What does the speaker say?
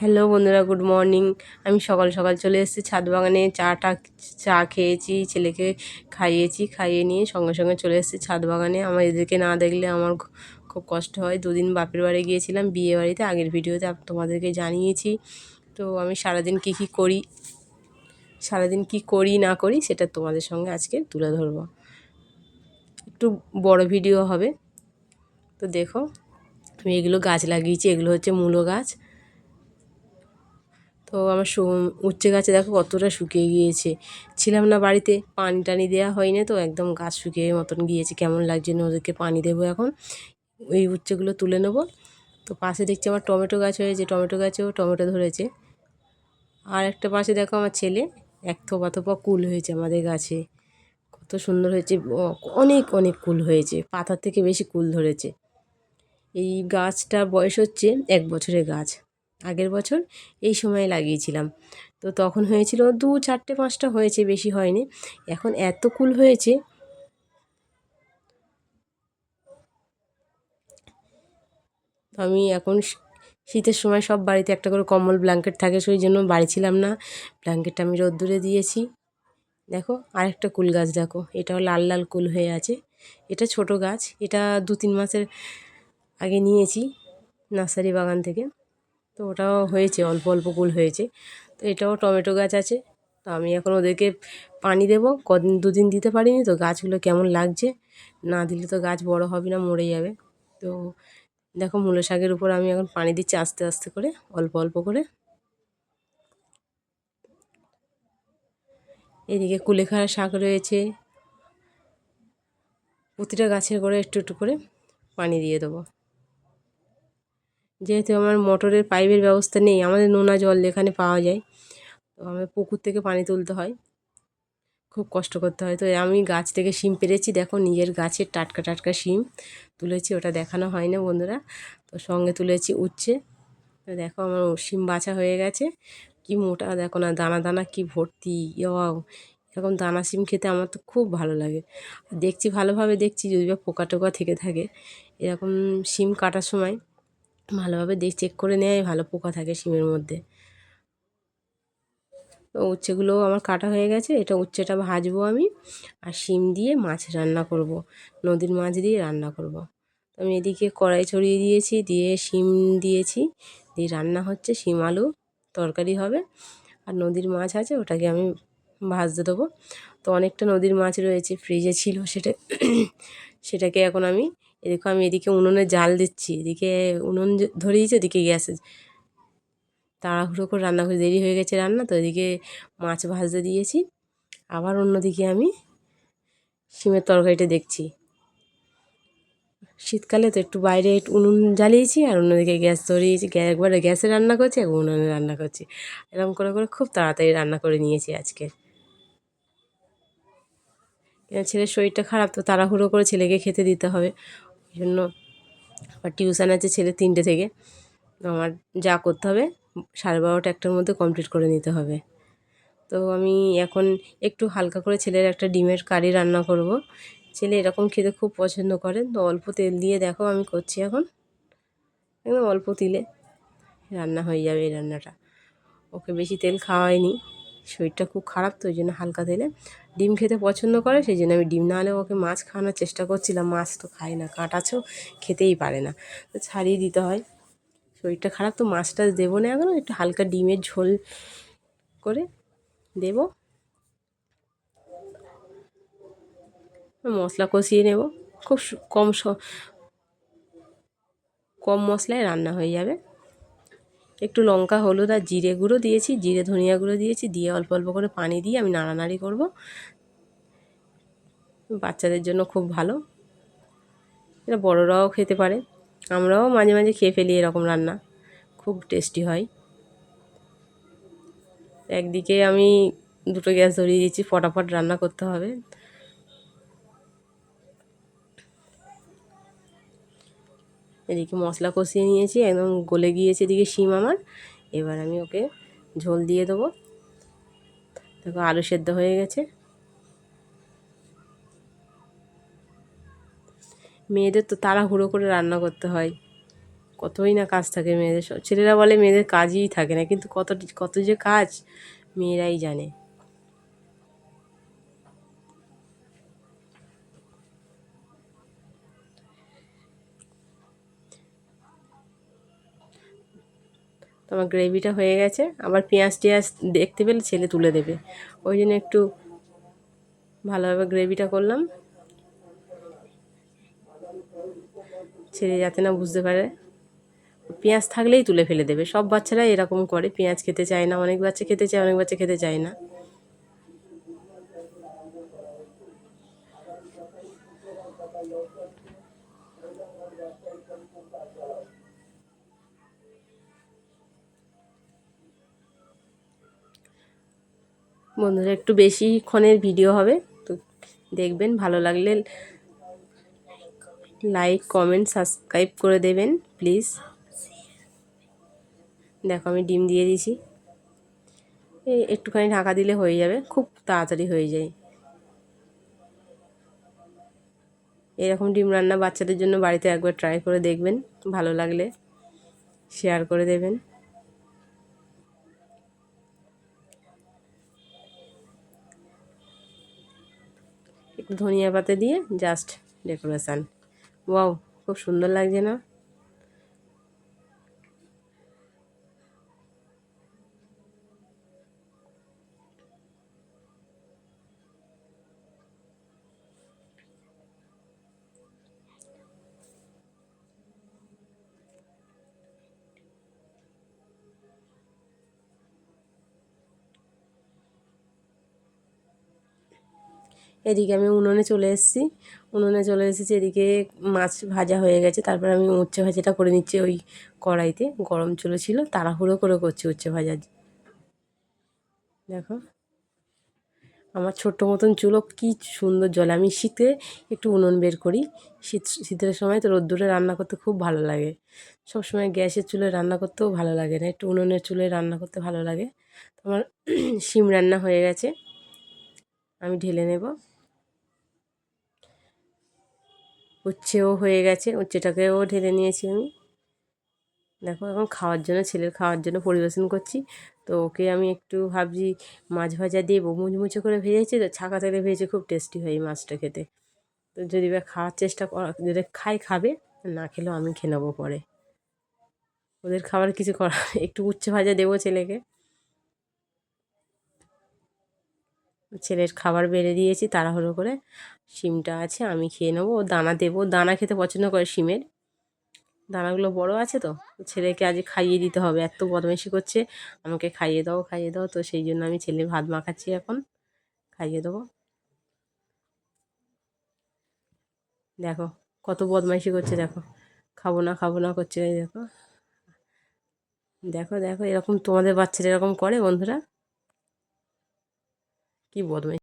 Hello বন্ধুরা good morning আমি সকাল সকাল চলে এসেছি ছাদ বাগানে। চাটা চা খেয়েছি, ছেলেকে খাইয়েছি, খাইয়ে নিয়ে সঙ্গে সঙ্গে চলে এসেছি ছাদ বাগানে। আমার এদেরকে না দেখলে আমার খুব কষ্ট হয়। দুদিন বাপের বাড়ি গিয়েছিলাম, বিয়ে বাড়িতে। আগের ভিডিওতে তোমাদেরকে জানিয়েছি। তো আমি সারাদিন কী কী করি, সারাদিন কি করি, না করি, সেটা তোমাদের সঙ্গে আজকে তুলে ধরবো। একটু বড় ভিডিও হবে। তো দেখো আমি এগুলো গাছ লাগিয়েছি। এগুলো হচ্ছে মূলো গাছ। তো আমার উচ্ছে গাছে দেখো কতটা শুকিয়ে গিয়েছে। ছিলাম না বাড়িতে, পানি টানি দেওয়া হয়নি তো, একদম গাছ শুকিয়ে মতন গিয়েছে। কেমন লাগছে ওদেরকে পানি দেবো এখন? ওই উচ্ছেগুলো তুলে নেব। তো পাশে দেখছি আমার টমেটো গাছ হয়েছে, টমেটো গাছেও টমেটো ধরেছে। আর একটা পাশে দেখো আমার ছেলে, এক থোপা থোপা কুল হয়েছে আমাদের গাছে। কত সুন্দর হয়েছে অনেক অনেক কুল হয়েছে, পাতার থেকে বেশি কুল ধরেছে। এই গাছটার বয়স হচ্ছে এক বছরের গাছ। আগের বছর এই সময় লাগিয়েছিলাম। তো তখন হয়েছিল দু, চারটে, পাঁচটা হয়েছে, বেশি হয়নি। এখন এত কুল হয়েছে। আমি এখন শীতের সময় সব বাড়িতে একটা করে কম্বল, ব্ল্যাঙ্কেট থাকে, সেই জন্য বাড়ি ছিলাম না। ব্ল্যাঙ্কেটটা আমি রোদ্দুরে দিয়েছি। দেখো, আরেকটা কুল গাছ দেখো, এটাও লাল লাল কুল হয়ে আছে। এটা ছোট গাছ, এটা দু, তিন মাসের আগে নিয়েছি নার্সারি বাগান থেকে। তো ওটাও হয়েছে, অল্প অল্প কুল হয়েছে। তো এটাও টমেটো গাছ আছে। তো আমি এখন ওদেরকে পানি দেবো। কদিন, দুদিন দিতে পারিনি তো গাছগুলো কেমন লাগছে? না দিলে তো গাছ বড় হবে না, মরে যাবে। তো দেখো মূলো শাকের উপর আমি এখন পানি দিচ্ছি আস্তে আস্তে করে, অল্প অল্প করে। এদিকে কুলেখাড়া শাক রয়েছে। প্রতিটা গাছের করে একটু একটু করে পানি দিয়ে দেবো। যেহেতু আমার মোটরের পাইপের ব্যবস্থা নেই, আমাদের নোনা জল এখানে পাওয়া যায়। তো আমার পুকুর থেকে পানি তুলতে হয়। খুব কষ্ট করতে হয়। তো আমি গাছ থেকে শিম পেরেছি। দেখো, নিজের গাছের টাটকা টাটকা শিম তুলেছি। ওটা দেখানো হয় না বন্ধুরা। তো সঙ্গে তুলেছি উচ্ছে। তো দেখো, আমার শিম বাছা হয়ে গেছে। কি মোটা, দেখো না, দানা দানা কি ভর্তি। ইয়াও এরকম দানা শিম খেতে আমার তো খুব ভালো লাগে। দেখছি ভালোভাবে দেখছি, যদি বা পোকা টোকা থেকে থাকে। এরকম শিম কাটার সময় ভালোভাবে দেখ চেক করে নেয়, ভালো পোকা থাকে শিমের মধ্যে তো উচ্ছেগুলোও আমার কাটা হয়ে গেছে, এটা উচ্ছেটা ভাজবো আমি আর শিম দিয়ে মাছ রান্না করব। নদীর মাছ দিয়ে রান্না করব। আমি এদিকে কড়াই ছড়িয়ে দিয়েছি, দিয়ে শিম দিয়েছি, দিয়ে রান্না হচ্ছে, শিম আলু তরকারি হবে আর নদীর মাছ আছে, ওটাকে আমি ভাজতে দেবো তো অনেকটা নদীর মাছ রয়েছে ফ্রিজে ছিল সেটা, সেটাকে এখন আমি এদিকে আমি এদিকে উনুনে জাল দিচ্ছি, এদিকে উনুন ধরিয়েছি ওদিকে গ্যাসে তাড়াহুড়ো করে রান্না করে দেরি হয়ে গেছে রান্না, তো এদিকে মাছ ভাজতে দিয়েছি। আবার অন্যদিকে আমি শিমের তরকারিটা দেখছি। শীতকালে তো একটু বাইরে একটু উনুন জ্বালিয়েছি আর অন্যদিকে গ্যাস ধরিয়েছি একবারে গ্যাসে রান্না করছি এক উনুনে রান্না করছি। এরকম করে করে খুব তাড়াতাড়ি রান্না করে নিয়েছি আজকে। ছেলের শরীরটা খারাপ, তো তাড়াহুড়ো করে ছেলেকে খেতে দিতে হবে। ওই জন্য। আবার টিউশান আছে ছেলে তিনটে থেকে। আমার যা করতে হবে, সাড়ে বারোটা একটার মধ্যে কমপ্লিট করে নিতে হবে। তো আমি এখন একটু হালকা করে ছেলের একটা ডিমের কারি রান্না করব। ছেলে এরকম খেতে খুব পছন্দ করে। তো অল্প তেল দিয়ে দেখো আমি করছি এখন। একদম অল্প তেলে রান্না হয়ে যাবে এই রান্নাটা। ওকে বেশি তেল খাওয়াইনি। শরীরটা খুব খারাপ, তো ওই জন্য হালকা তেলে ডিম খেতে পছন্দ করে, সেই জন্য আমি ডিম না হলে ওকে মাছ খাওয়ানোর চেষ্টা করছিলাম। মাছ তো খায় না কাঁটাছেও খেতেই পারে না। তো ছাড়িয়ে দিতে হয়। শরীরটা খারাপ, তো মাছটা দেবো না এখন, একটু হালকা ডিমের ঝোল করে দেব। মশলা কষিয়ে নেব। খুব কম কম মশলায় রান্না হয়ে যাবে। একটু লঙ্কা, হলুদ আর জিরে গুঁড়ো দিয়েছি, জিরে ধনিয়া গুঁড়ো দিয়েছি, দিয়ে অল্প অল্প করে পানি দিয়ে আমি নাড়ানাড়ি করব। বাচ্চাদের জন্য খুব ভালো। এটা বড়রাও খেতে পারে। আমরাও মাঝে মাঝে খেয়ে ফেলি এরকম রান্না। খুব টেস্টি হয়। একদিকে আমি দুটো গ্যাস ধরিয়ে দিচ্ছি ফটাফট রান্না করতে হবে। এদিকে মশলা কষিয়ে নিয়েছি, একদম গলে গিয়েছে এদিকে শিম আমার। এবার আমি ওকে ঝোল দিয়ে দেবো। দেখো আলু সেদ্ধ হয়ে গেছে। মেয়েদের তো তাড়াহুড়ো করে রান্না করতে হয়। কতই না কাজ থাকে মেয়েদের। ছেলেরা বলে মেয়েদের কাজই থাকে না, কিন্তু কত কত যে কাজ মেয়েরাই জানে। তো আমার গ্রেভিটা হয়ে গেছে। আবার পেঁয়াজ টিয়াজ দেখতে পেলে ছেলে তুলে দেবে। ওই জন্য একটু ভালোভাবে গ্রেভিটা করলাম। ছেলে যাতে না বুঝতে পারে। পেঁয়াজ থাকলেই তুলে ফেলে দেবে। সব বাচ্চারা এরকম করে। পেঁয়াজ খেতে চায় না, অনেক বাচ্চা খেতে চায়, অনেক বাচ্চা খেতে চায় না। বন্ধুরা, একটু বেশিক্ষণের ভিডিও হবে, তো দেখবেন, ভালো লাগলে লাইক কমেন্ট সাবস্ক্রাইব করে দেবেন প্লিজ দেখো, আমি ডিম দিয়ে এই একটুখানি ঢাকা দিলে হয়ে যাবে, খুব তাড়াতাড়ি হয়ে যায়। এরকম ডিম রান্না বাচ্চাদের জন্য বাড়িতে একবার ট্রাই করে দেখবেন, ভালো লাগলে শেয়ার করে দেবেন। ধনিয়া পাতা দিয়ে জাস্ট ডেকোরেশান ওয়াও খুব সুন্দর লাগছে না? এদিকে আমি উনুনে চলে এসেছি। উনুনে চলে এসেছি, এদিকে মাছ ভাজা হয়ে গেছে। তারপর আমি উচ্ছে ভাজাটা করে নিচ্ছি ওই কড়াইতে। গরম চলেছিল তাড়াহুড়ো করে করছি উচ্ছে ভাজা। দেখো, আমার ছোট্ট মতন চুলো কী সুন্দর জল। আমি শীতে একটু উনুন বের করি। শীত, শীতের সময় তো রোদ্দুরে রান্না করতে খুব ভালো লাগে। সব সময় গ্যাসের চুলে রান্না করতেও ভালো লাগে না। একটু উনুনের চুলে রান্না করতে ভালো লাগে। আমার শিম রান্না হয়ে গেছে। আমি ঢেলে নেব। উচ্ছেও হয়ে গেছে, উচ্ছেটাকেও ঢেলে নিয়েছি আমি। দেখো এখন খাওয়ার জন্য, ছেলের খাওয়ার জন্য পরিবেশন করছি। তো ওকে আমি একটু ভাবছি মাছ ভাজা দেবো মুচমুচে করে ভেজেছি, তো ছাকা তেলে ভেজে খুব টেস্টি হয় এই মাছটা খেতে। তো যদি বা খাওয়ার চেষ্টা করা, যদি খাই খাবে, না খেলেও আমি খেয়ে নেব পরে। ওদের খাবার কিছু করা একটু উচ্ছে ভাজা দেবো ছেলেকে। ছেলের খাবার বেড়ে দিয়েছি, তাড়াহুড়ো করে। শিমটা আছে, আমি খেয়ে নেব। ও দানা দেবো। দানা খেতে পছন্দ করে শিমের। দানাগুলো বড় আছে তো, ছেলেকে আজ খাইয়ে দিতে হবে। এত বদমাইশি করছে। আমাকে খাইয়ে দাও খাইয়ে দাও। তো সেই জন্য আমি ছেলে ভাত মাখাচ্ছি এখন। খাইয়ে দেবো। দেখো, কত বদমাইশি করছে, দেখো। খাব না খাব না করছে দেখো। দেখো দেখো, এরকম তোমাদের বাচ্চারা এরকম করে বন্ধুরা। কি বদমাইশি